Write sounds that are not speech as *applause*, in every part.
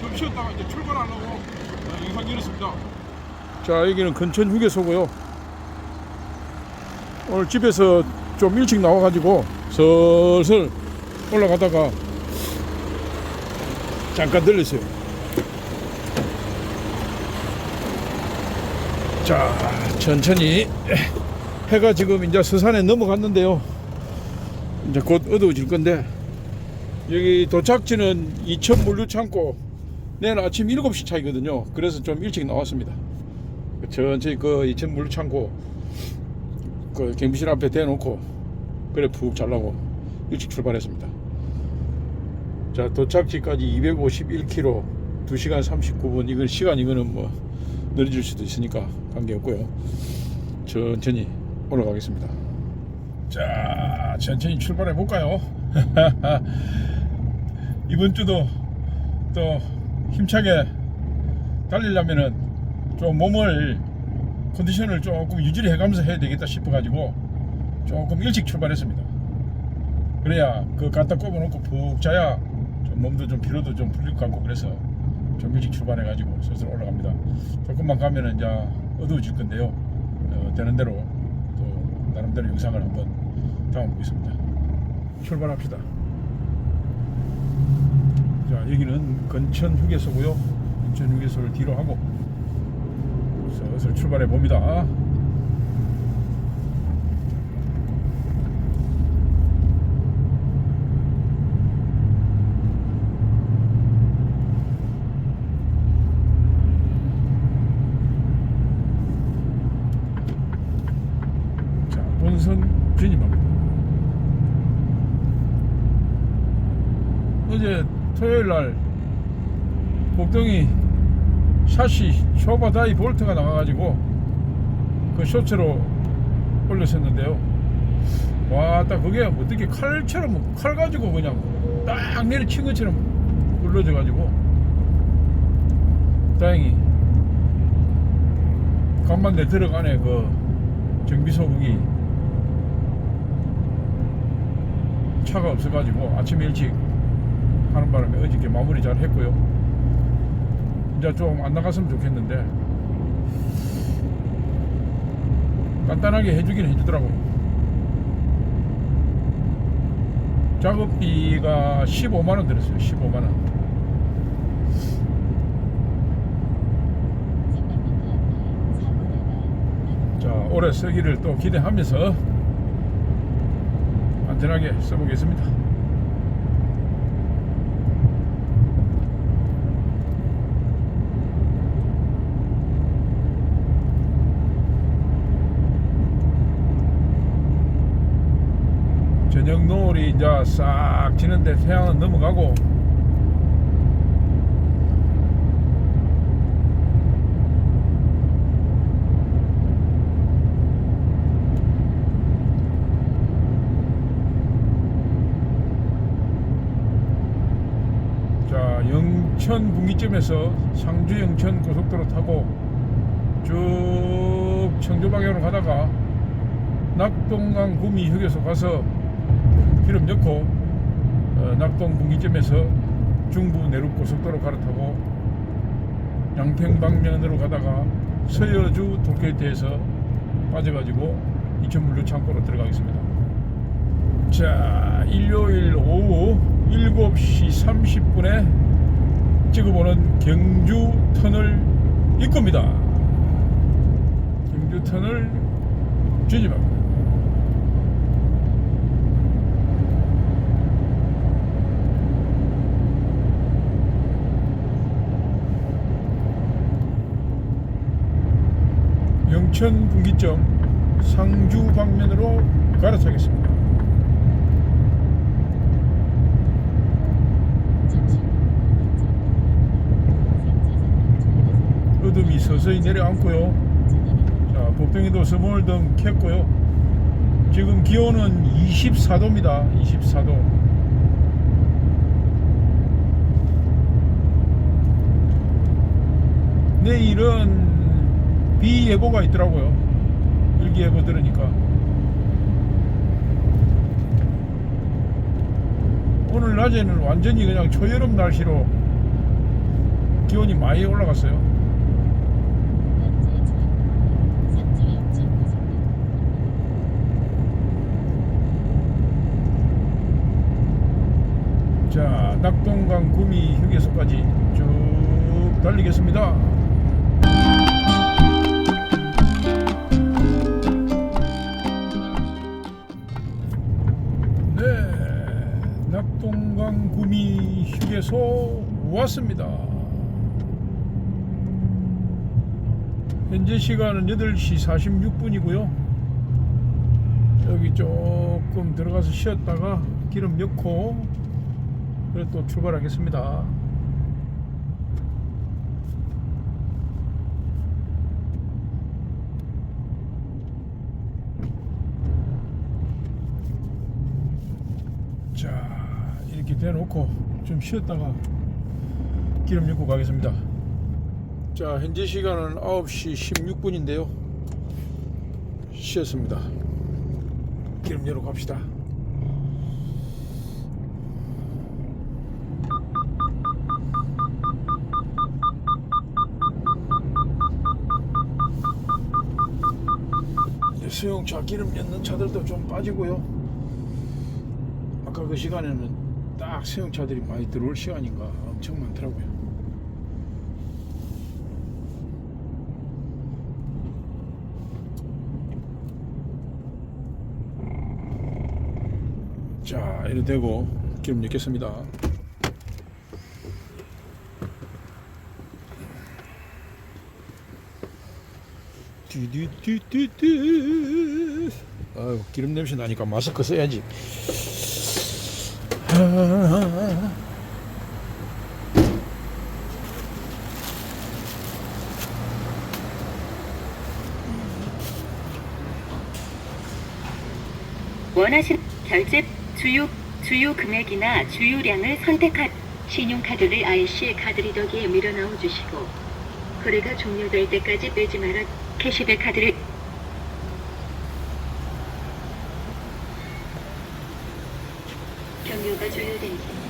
좀 쉬었다가 이제 출발하려고 어, 영상 열었습니다. 자 여기는 건천 휴게소고요. 오늘 집에서 좀 일찍 나와가지고 슬슬 올라가다가 잠깐 들렸어요. 자, 천천히 해가 지금 이제 서산에 넘어갔는데요. 이제 곧 어두워질 건데 여기 도착지는 이천 물류 창고 내일 아침 7시 차이거든요. 그래서 좀 일찍 나왔습니다. 천천히 그 이천 물류창고 그 경비실 앞에 대놓고 그래 푹 잘라고 일찍 출발했습니다. 자 도착지까지 251km 2시간 39분 이건 시간 이거는 뭐 느려질 수도 있으니까 관계없고요. 천천히 올라가겠습니다. 자 천천히 출발해 볼까요? *laughs* 이번 주도 또 힘차게 달리려면은 좀 몸을 컨디션을 조금 유지를 해가면서 해야 되겠다 싶어가지고 조금 일찍 출발했습니다. 그래야 그 갖다 꼽아놓고 푹 자야 좀 몸도 좀 피로도 좀 풀릴 것 같고 그래서 좀 일찍 출발해가지고 슬슬 올라갑니다. 조금만 가면은 이제 어두워질 건데요. 어, 되는 대로 또 나름대로 영상을 한번 담아보겠습니다. 출발합시다. 자 여기는 건천 휴게소고요. 건천 휴게소를 뒤로 하고 슬슬 출발해 봅니다. 자, 본선 진입합니다. 어제 토요일 날 복동이 샷이 쇼바다이 볼트가 나가가지고 그 쇼츠로 올렸었는데요. 와, 딱 그게 어떻게 칼처럼 칼 가지고 그냥 딱 내리친 것처럼 굴러져가지고 다행히 간만에 들어가네 그 정비 소국이 차가 없어가지고 아침 일찍 하는 바람에 어저께 마무리 잘 했고요. 이제 좀 안 나갔으면 좋겠는데 간단하게 해주긴 해주더라고요. 작업비가 15만원 들었어요. 15만원. 자, 올해 쓰기를 또 기대하면서 안전하게 써보겠습니다. 저녁 노을이 이제 싹 지는데 태양은 넘어가고. 자 영천 분기점에서 상주 영천 고속도로 타고 쭉 청주 방향으로 가다가 낙동강 구미 휴게소 가서 기름 넣고 어, 낙동 분기점에서 중부 내륙 고속도로 갈아타고 양평 방면으로 가다가 서여주 도쿄대에서 빠져가지고 이천물류 창고로 들어가겠습니다. 자, 일요일 오후 7시 30분에 찍어보는 경주 터널 입구입니다. 경주 터널 진입합니다. 영천 분기점 상주 방면으로 갈아타겠습니다. 어둠이 서서히 내려앉고요. 자, 복덩이도 스몰등 켰고요. 지금 기온은 24도입니다. 24도. 내일은 비 예보가 있더라고요. 일기예보 들으니까. 오늘 낮에는 완전히 그냥 초여름 날씨로 기온이 많이 올라갔어요. 자, 낙동강 구미 휴게소까지 쭉 달리겠습니다. 낙동강 구미 휴게소 왔습니다. 현재 시간은 8시 46분이고요. 여기 조금 들어가서 쉬었다가 기름 넣고 그래 또 출발하겠습니다. 자 이렇게 대놓고 좀 쉬었다가 기름 넣고 가겠습니다. 자 현재 시간은 9시 16분인데요. 쉬었습니다. 기름 열어 갑시다. 이제 수용차 기름 넣는 차들도 좀 빠지고요. 아까 그 시간에는 딱 수용차들이 많이 들어올 시간인가 엄청 많더라고요. 자, 이래 되고 기름 넣겠습니다. 띠디띠띠띠 아유 기름 냄새 나니까 마스크 써야지 아, 원하신 결제 주요 주요 금액이나 주유량을 선택하 신용카드를 IC 카드리더기에 밀어 넣어 주시고 거래가 종료될 때까지 빼지 말아 캐시백 카드를 경유가 조율됩니다.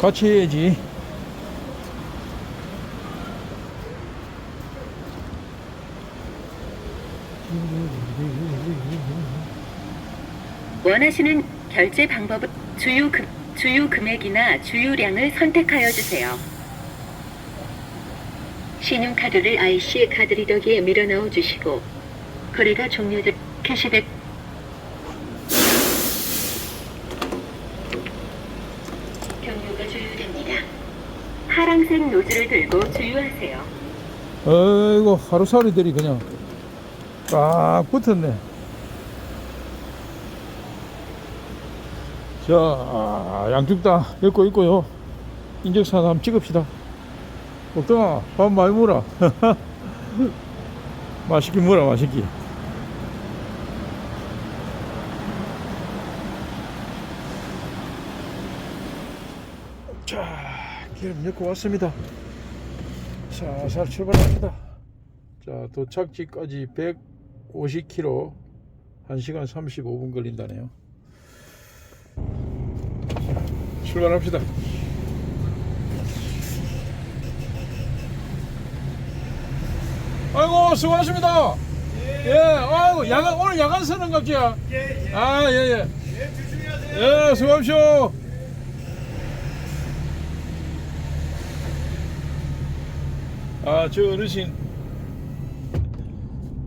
같이 해야지 원하시는 결제 방법은 주유 금 주유 금액이나 주유량을 선택하여 주세요. 신용카드를 IC 카드리더기에 밀어 넣어 주시고 거래가 종료될 캐시백 경유가 주유됩니다. 파랑색 노즐을 들고 주유하세요. 어이구 하루살이들이 그냥 꽉 붙었네. 자 아, 양쪽 다 엮고 있고요. 인적사진 한번 찍읍시다. 옥동아 밥 많이 먹어라. *laughs* 맛있게 먹어라 맛있게 기름 넣고 왔습니다 살살 출발합니다. 자, 도착지까지 150km 1시간 35분 걸린다네요. 출발합시다. 아이고, 수고하십니다. 예, 아이고, 야간, 오늘 야간 서는 갑지야. 아, 예, 예. 예, 수고하십시오. 아, 저 어르신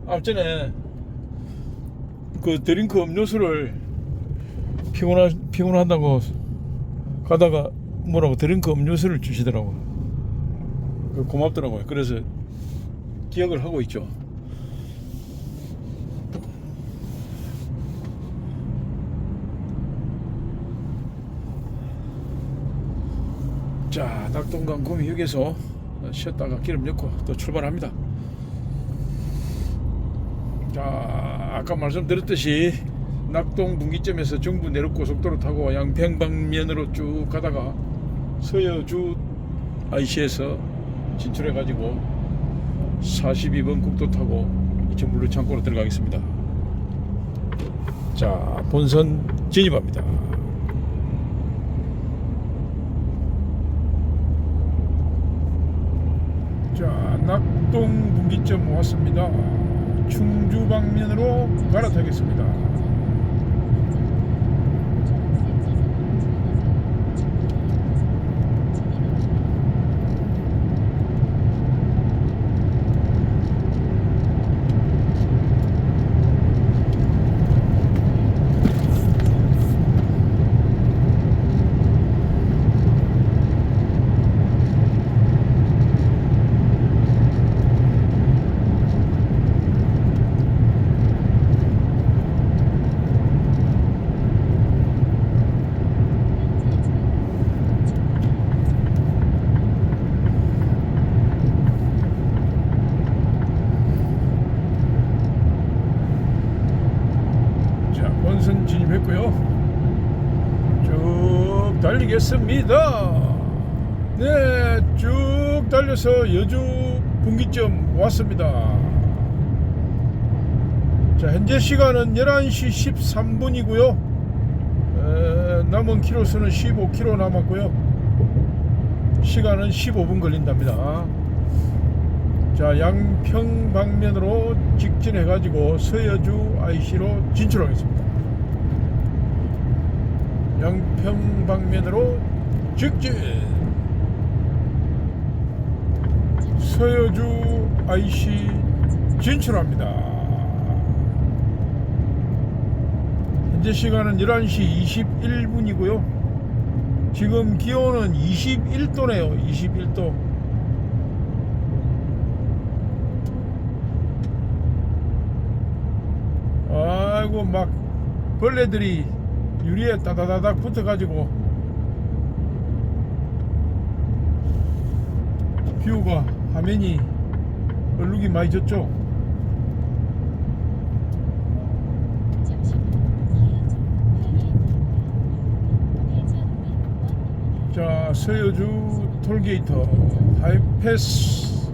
앞전에 그 드링크 음료수를 피곤하, 피곤하다고 가다가 뭐라고 드링크 음료수를 주시더라고. 그 고맙더라고요. 그래서 기억을 하고 있죠. 자, 낙동강 구미 휴게소 어, 쉬었다가 기름 넣고 또 출발합니다. 자, 아까 말씀드렸듯이 낙동 분기점에서 정부 내륙 고속도로 타고 양평 방면으로 쭉 가다가 서여주 IC에서 진출해 가지고 42번 국도 타고 이천 물류 창고로 들어가겠습니다. 자, 본선 진입합니다. 자, 낙동 분기점 왔습니다. 충주 방면으로 갈아타겠습니다. 자, 본선 진입했고요. 쭉 달리겠습니다. 네, 쭉 달려서 여주 분기점 왔습니다. 자, 현재 시간은 11시 13분이고요. 남은 키로수는 15km 남았고요. 시간은 15분 걸린답니다. 자, 양평 방면으로 직진해 가지고 서여주 IC로 진출하겠습니다. 양평 방면으로 직진. 서여주 IC 진출합니다. 현재 시간은 11시 21분이고요. 지금 기온은 21도네요. 21도. 아이고 막 벌레들이 유리에 따다다닥 붙어가지고 뷰가 화면이 얼룩이 많이 졌죠? 자 서여주 톨게이트 하이패스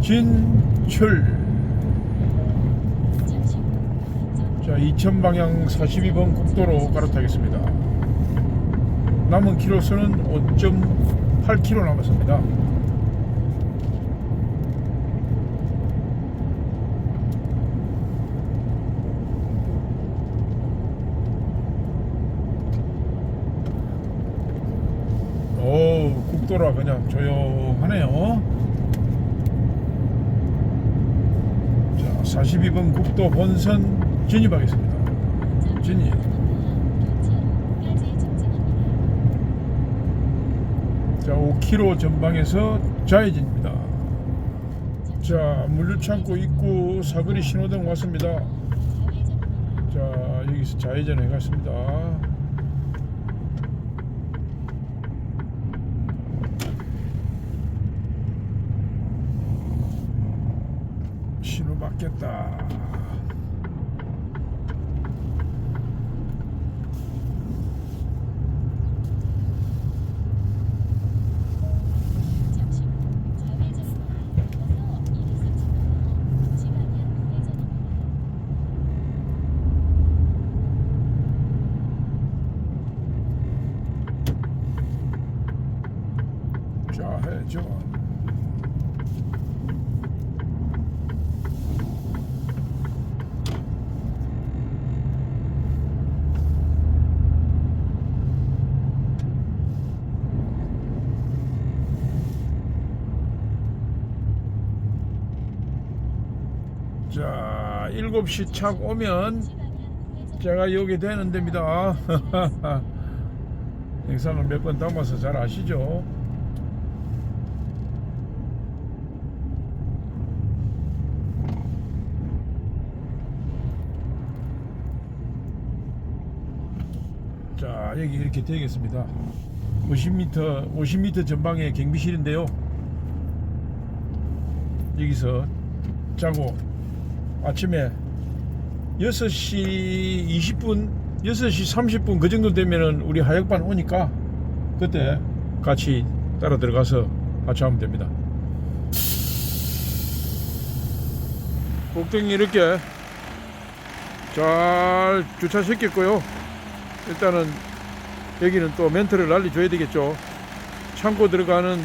진출 자, 2000방향 42번 국도로 갈아타겠습니다. 남은 키로수는 5.8km 남았습니다. 오, 국도라 그냥 조용하네요. 자, 42번 국도 본선 진입하겠습니다. 진입. 자, 5km 전방에서 좌회전입니다. 자, 물류창고 입구 사거리 신호등 왔습니다. 자, 여기서 좌회전 해갔습니다. 신호 받겠다. 좌회전. 자, 7시 착 오면 제가 여기 되는 데입니다. *laughs* 영상을 몇 번 담아서 잘 아시죠? 자, 여기 이렇게 되겠습니다. 50m, 50m 전방에 경비실인데요. 여기서 자고 아침에 6시 20분, 6시 30분 그 정도 되면은 우리 하역반 오니까 그때 같이 따라 들어가서 같이 하면 됩니다. 꼭대기 이렇게 잘 주차시켰고요. 일단은 여기는 또 멘트를 날려줘야 되겠죠. 창고 들어가는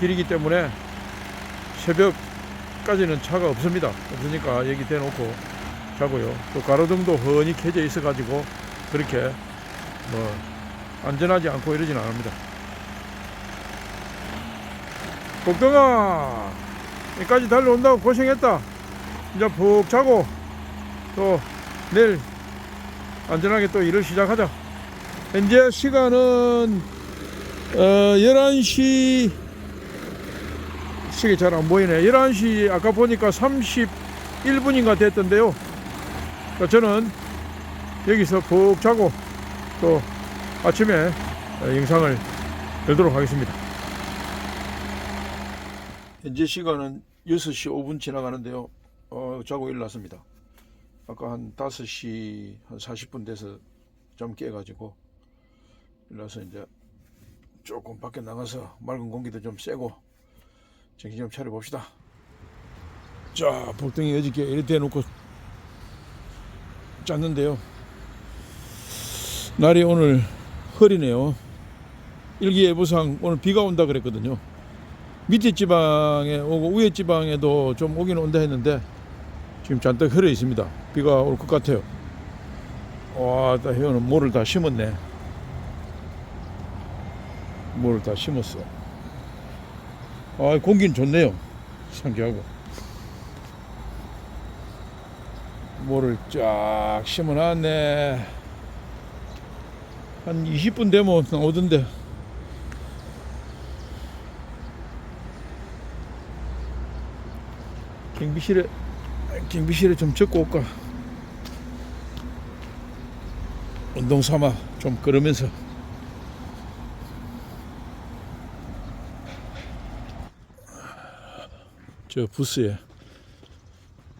길이기 때문에 새벽까지는 차가 없습니다. 없으니까 여기 대놓고 자고요. 또 가로등도 훤히 켜져 있어가지고 그렇게 뭐 안전하지 않고 이러진 않습니다. 복동아 여기까지 달려온다고 고생했다. 이제 푹 자고 또 내일 안전하게 또 일을 시작하자. 현재 시간은 어, 11시 시계 잘 안 보이네. 11시 아까 보니까 31분인가 됐던데요. 그러니까 저는 여기서 푹 자고 또 아침에 어, 영상을 열도록 하겠습니다. 현재 시간은 6시 5분 지나가는데요. 어, 자고 일어났습니다. 아까 한 5시 한 40분 돼서 좀 깨가지고 일어나서 이제 조금 밖에 나가서 맑은 공기도 좀 쐬고 정신 좀 차려봅시다. 자, 복덩이 어저께 이렇게 해놓고 짰는데요. 날이 오늘 흐리네요. 일기예보상 오늘 비가 온다 그랬거든요. 밑에 지방에 오고 위에 지방에도 좀 오긴 온다 했는데 지금 잔뜩 흐려 있습니다. 비가 올 것 같아요. 와, 나 혜원은 모를 다 심었네. 모를 다 심었어. 아, 공기는 좋네요. 상쾌하고. 모를 쫙 심어놨네. 한 20분 되면 오던데. 경비실에 경비실에 좀 적고 올까 운동 삼아 좀 걸으면서 저 부스에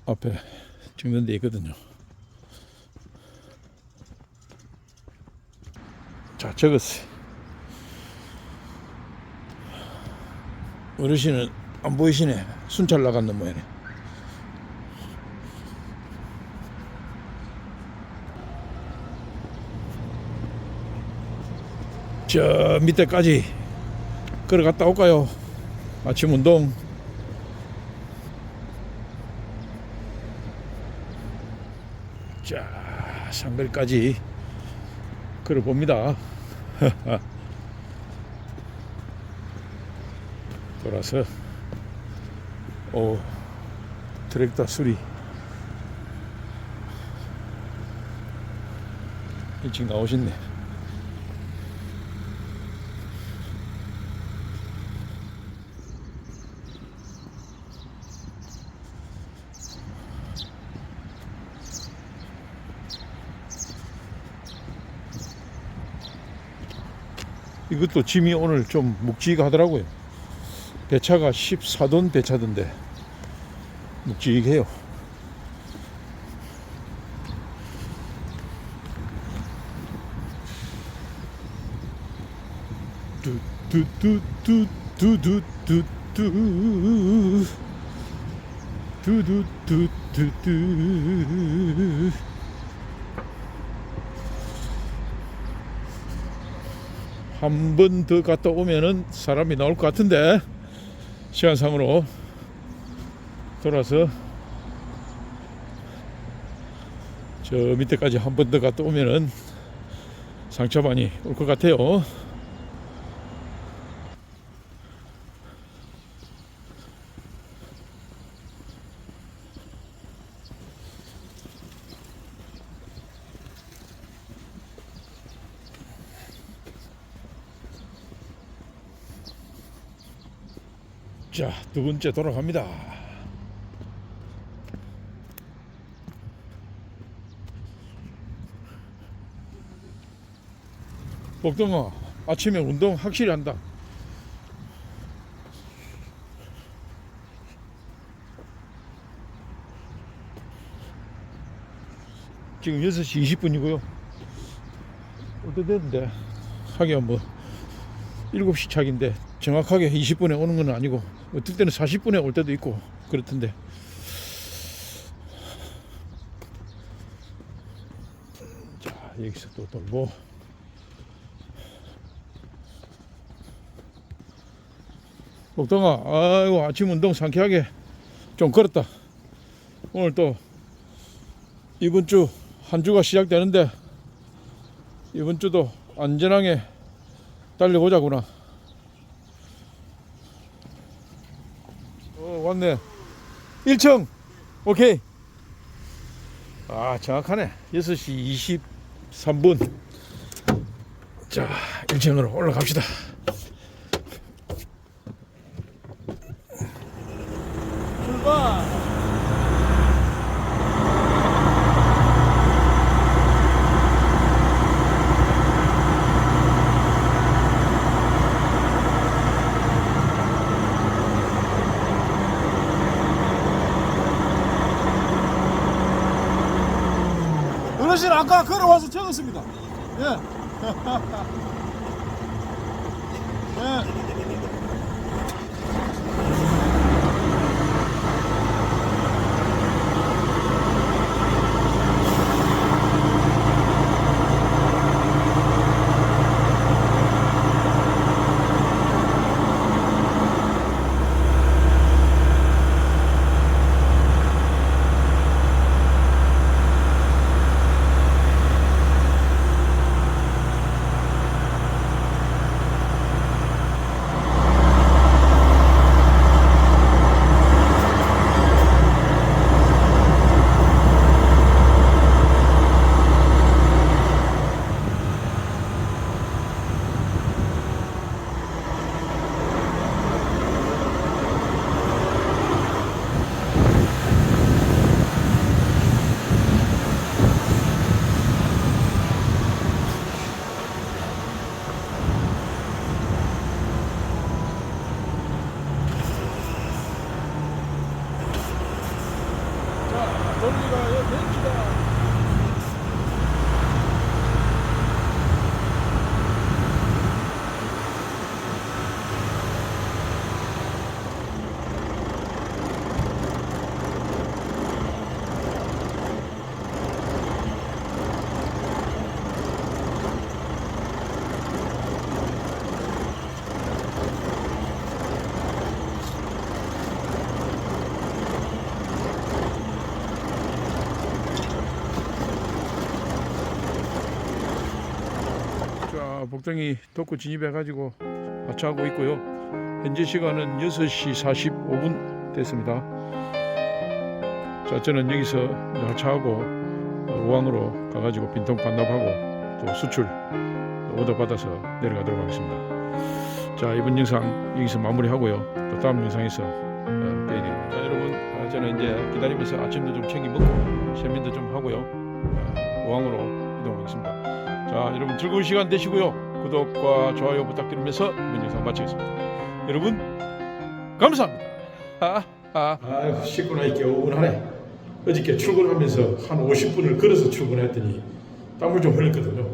앞에 적는 데 있거든요 자 적었어요 어르신은 안 보이시네 순찰 나갔는 모양이네 저 밑에까지 걸어갔다 올까요? 아침 운동. 자, 상글까지 걸어봅니다. *laughs* 돌아서, 오, 트랙터 수리. 일찍 나오셨네. 이것도 짐이 오늘 좀 묵직하더라고요. 배차가 14돈 배차던데 묵직해요. 두두두두두두두 두 두두두두 한 번 더 갔다 오면은 사람이 나올 것 같은데 시간상으로 돌아서 저 밑에까지 한 번 더 갔다 오면은 상처 많이 올 것 같아요. 자, 두 번째 돌아갑니다. 복동아, 아침에 운동 확실히 한다. 지금 6시 20분이고요. 어떻게 됐는데? 하긴 뭐, 7시 차인데 정확하게 20분에 오는 건 아니고, 어떨 때는 40분에 올 때도 있고 그렇던데. 자 여기서 또 돌고. 목동아 아이고 아침 운동 상쾌하게 좀 걸었다. 오늘 또 이번 주 한 주가 시작되는데 이번 주도 안전하게 달려보자구나 어 왔네. 1층. 오케이. 아 정확하네. 6시 23분. 자 1층으로 올라갑시다 출발 어르신 아까 걸어와서 적었습니다. 예. *laughs* 예. 자, 돌리가 여기다. 자, 복덩이 덕구 진입해가지고 하차하고 있고요. 현재 시간은 6시 45분 됐습니다. 자, 저는 여기서 하차하고 어, 우왕으로 가가지고 빈통 반납하고 또 수출 오더 받아서 내려가도록 하겠습니다. 자, 이번 영상 여기서 마무리하고요. 또 다음 영상에서 어, 뵈야 됩니다. 자, 여러분, 아, 저는 이제 기다리면서 아침도 좀 챙겨 먹고 세면도 좀 하고요. 어, 우왕으로 이동하겠습니다. 자 여러분 즐거운 시간 되시고요. 구독과 좋아요 부탁드리면서 이번 영상 마치겠습니다. 여러분 감사합니다. 아유 씻고 나니까 오분하네. 어저께 출근하면서 한 50분을 걸어서 출근했더니 땀을 좀 흘렸거든요